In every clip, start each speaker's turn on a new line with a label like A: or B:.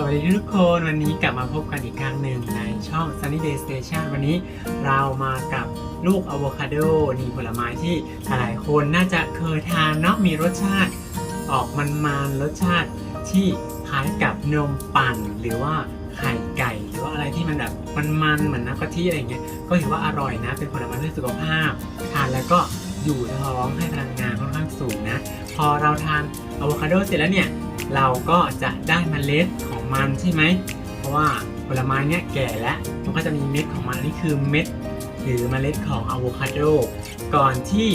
A: สวัสดีทุกคนวันนี้กลับมาพบกันอีกครั้งหนึ่งในช่อง Sunny Day Station วันนี้เรามากับลูกอะโวคาโดนี่ผลไม้ที่หลายคนน่าจะเคยทานเนาะมีรสชาติออกมันๆรสชาติที่คล้ายกับนมปั่นหรือว่าไข่ไก่หรือว่าอะไรที่มันแบบมันๆเหมือนน้ำกะทิอะไรเงี้ยก็ถือว่าอร่อยนะ เป็นผลไม้เพื่อสุขภาพ ทานแล้วก็อยู่ท้องให้พลังงานค่อนข้างสูงนะ พอเราทานอะโวคาโดเสร็จแล้วเนี่ยเราก็จะได้เมล็ด มันใช่ไหม เพราะว่าผลไม้เนี่ยแก่แล้ว มันก็จะมีเม็ดของมันอันนี่คือเม็ดหรือเมล็ดของอะโวคาโด ก่อนที่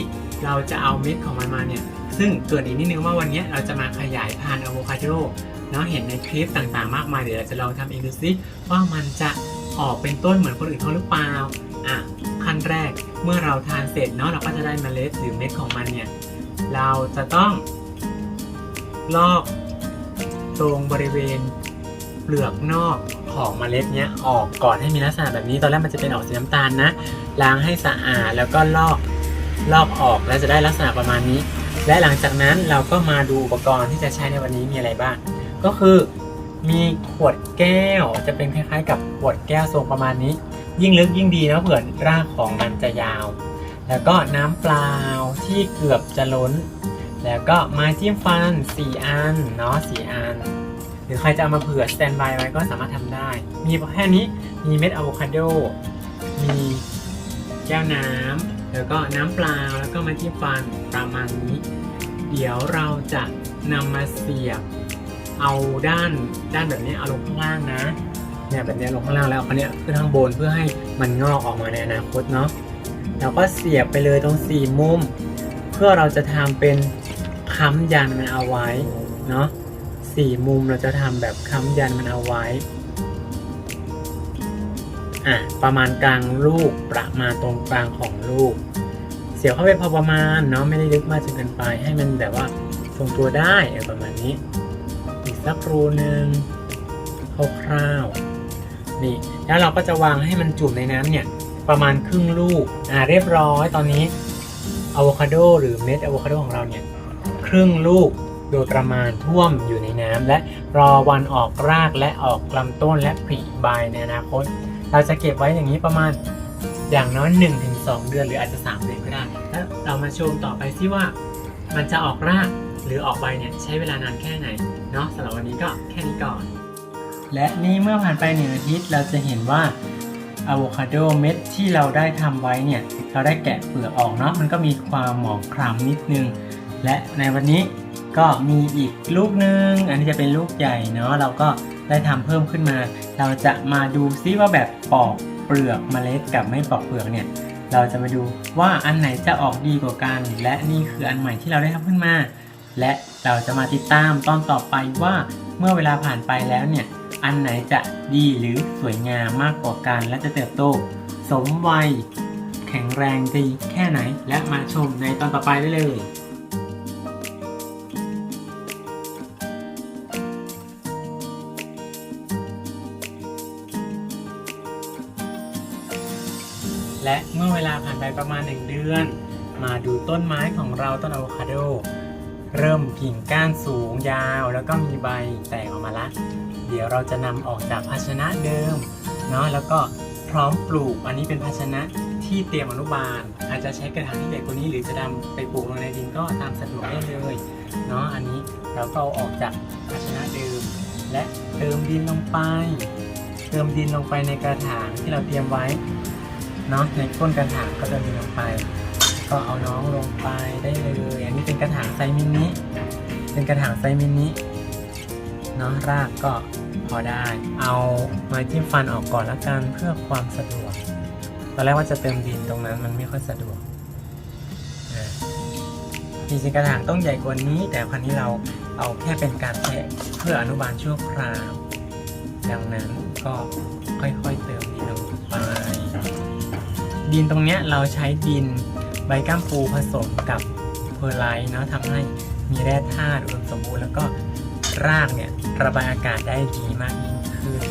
A: เราจะเอาเม็ดของมันมาเนี่ย ซึ่งเกิดอีกนิดนึงว่าวันนี้เราจะมาขยายพันธุ์อะโวคาโดเนาะเห็นในคลิปต่างๆ มากมาย เดี๋ยวเราจะลองทำเองดูซิว่ามันจะออกเป็นต้นเหมือนคนอื่นเขาหรือเปล่า อะ ขั้นแรกเมื่อเราทานเสร็จเนาะเราก็จะได้เมล็ดหรือเม็ดของมันเนี่ย เราจะต้องลอกตรงบริเวณ เปลือกนอกของเมล็ดเนี้ยออกก่อนให้มีลักษณะแบบนี้ ตอนแรกมันจะเป็นออกสีน้ำตาลนะ ล้างให้สะอาดแล้วก็ลอกลอกออกแล้วจะได้ลักษณะประมาณนี้ และหลังจากนั้นเราก็มาดูอุปกรณ์ที่จะใช้ในวันนี้มีอะไรบ้าง ก็คือมีขวดแก้วจะเป็นคล้ายๆ กับขวดแก้วทรงประมาณนี้ ยิ่งลึกยิ่งดีนะเผื่อรากของมันจะยาว แล้วก็น้ำเปล่าที่เกือบจะล้น แล้วก็ไม้จิ้มฟัน 4 อันเนาะ4อัน หรือใครจะเอามาเผื่อสแตนบายไว้ก็สามารถทำได้ มีแค่นี้มีเม็ดอะโวคาโด มีแก้วน้ำแล้วก็น้ำเปล่าแล้วก็ม้จิ้มฟันประมาณนี้ เดี๋ยวเราจะนำมาเสียบ เอาด้านด้านแบบนี้เอาลงข้างล่างนะเนี่ยแบบนี้ลงข้างล่างแล้วเอาอันเนี้ยขึ้นข้างบนเพื่อให้มันงอกออกมาในอนาคตเนาะเราก็เสียบไปเลยตรงสี่มุม เพื่อเราจะทำเป็นค้ำยันมันเอาไว้เนาะ สี่มุมเราจะทำแบบค้ำยันมันเอาไว้ อะ ประมาณกลางลูกประมาณตรงกลางของลูก เสียบเข้าไปพอประมาณเนาะไม่ได้ลึกมากจนเกินไปให้มันแบบว่าทรงตัวได้เออประมาณนี้ อีกสักรูหนึ่งคร่าวๆนี่แล้วเราก็จะวางให้มันจุ่มในน้ำเนี่ยประมาณครึ่งลูก อ่าเรียบร้อยตอนนี้อะโวคาโดหรือเม็ดอะโวคาโดของเราเนี่ยครึ่งลูก โดยประมาณท่วมอยู่ในน้ำและรอวันออกรากและออกลำต้นและผลิใบในอนาคต เราจะเก็บไว้อย่างนี้ประมาณอย่างน้อย 1-2 เดือนหรืออาจจะ 3 เดือนก็ได้แล้วเรามาชมต่อไปซิว่า มันจะออกรากหรือออกใบเนี่ยใช้เวลานานแค่ไหนเนาะสำหรับวันนี้ก็แค่นี้ก่อน และนี่เมื่อผ่านไปหนึ่งอาทิตย์เราจะเห็นว่าอะโวคาโดเม็ดที่เราได้ทำไว้เนี่ย เราได้แกะเปลือกออกเนาะมันก็มีความหมองคล้ำนิดนึง และในวันนี้ ก็มีอีกลูกหนึ่งอันนี้จะเป็นลูกใหญ่เนาะเราก็ได้ทำเพิ่มขึ้นมา เราจะมาดูซิว่าแบบปอกเปลือกเมล็ดกับไม่ปอกเปลือกเนี่ยเราจะมาดูว่าอันไหนจะออกดีกว่ากัน และนี่คืออันใหม่ที่เราได้ทำขึ้นมา และเราจะมาติดตามตอนต่อไปว่าเมื่อเวลาผ่านไปแล้วเนี่ยอันไหนจะดีหรือสวยงามมากกว่ากัน และจะเติบโต สมวัย แข็งแรงดีแค่ไหน และมาชมในตอนต่อไปได้เลย และเมื่อเวลาผ่านไปประมาณ 1 เดือน มาดูต้นไม้ของเราต้นอะโวคาโด เริ่มกิ่งก้านสูงยาว แล้วก็มีใบแตกออกมาละ เดี๋ยวเราจะนำออกจากภาชนะเดิมเนาะแล้วก็พร้อมปลูกอันนี้เป็นภาชนะที่เตรียมอนุบาล อาจจะใช้กระถางที่ใหญ่กว่านี้ หรือจะนำไปปลูกลงในดินก็ตามสะดวกได้เลยเนาะอันนี้เราก็เอาออกจากภาชนะเดิม และเติมดินลงไป เติมดินลงไปในกระถางที่เราเตรียมไว้ เนาะในก้นกระถางก็เติมดินลงไป ก็เอาน้องลงไปได้เลยอันนี้เป็นกระถางไซมินิเป็นกระถางไซมินิเนาะรากก็พอได้ เอาไม้จิ้มฟันออกก่อนละกันเพื่อความสะดวกตอนแรกว่าจะเติมดินตรงนั้นมันไม่ค่อยสะดวกอ่จริงๆกระถางต้องใหญ่กว่านี้ แต่ครั้นี้เราเอาแค่เป็นการแทะเพื่ออนุบาลชั่วคราว ดังนั้นก็ค่อยๆเติมดินลงไป ดินตรงเนี้ยเราใช้ดินใบก้ามปูผสมกับเพอร์ไลท์เนาะทำให้มีแร่ธาตุอุดมสมบูรณ์แล้วก็รากเนี่ยระบายอากาศได้ดีมากยิ่งขึ้น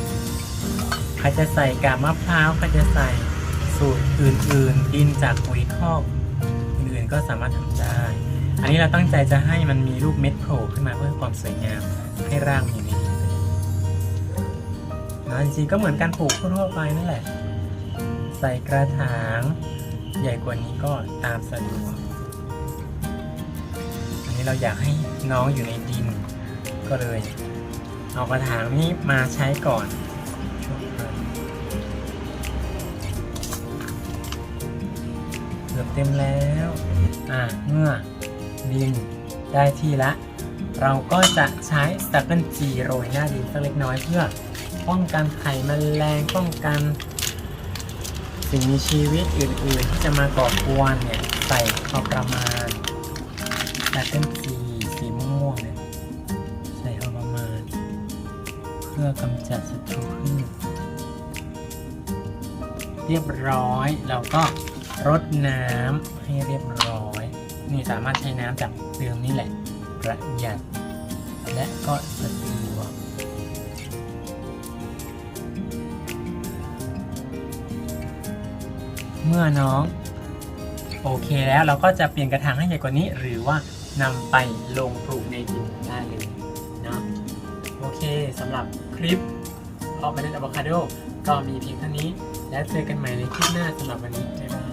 A: ใครจะใส่กาบมะพร้าวใครจะใส่สูตรอื่นๆ ดินจากปุ๋ยคอกอื่นๆก็สามารถทำได้ อันนี้เราตั้งใจจะให้มันมีรูปเม็ดโผล่ขึ้นมาเพื่อความสวยงามให้รากมีในดินนะจริงๆก็เหมือนการปลูกทั่วไปนั่นแหละ ใส่กระถาง ใหญ่กว่านี้ก็ตามสะดวก อันนี้เราอยากให้น้องอยู่ในดิน ก็เลย เอากระถางนี้มาใช้ก่อนเกือบเต็มแล้ว อ่าเมื่อดินได้ที่ละ เราก็จะใช้สตักเกิลจีโรยหน้าดินสักเล็กน้อยเพื่อป้องกันไข่แมลงป้องกัน สิ่งมีชีวิตอื่นๆ ที่จะมาก่อกวนเนี่ย ใส่พอประมาณสตักเกิลจีสีม่วงๆเนี่ยใส่พอประมาณ เพื่อกำจัดศัตรูพืชเรียบร้อยเราก็รดน้ำให้เรียบร้อย นี่สามารถใช้น้ำจากเดิมนี่แหละประหยัดและก็สะ เมื่อน้อง โอเคแล้วเราก็จะเปลี่ยนกระถางให้ใหญ่กว่านี้ หรือว่านำไปลงปลูกในดินได้เลยนะโอเคสำหรับคลิปออกไปเล่นอะโวคาโดก็มีเพียงเท่านี้ แล้วเจอกันใหม่ในคลิปหน้าสำหรับวันนี้บ๊ายบาย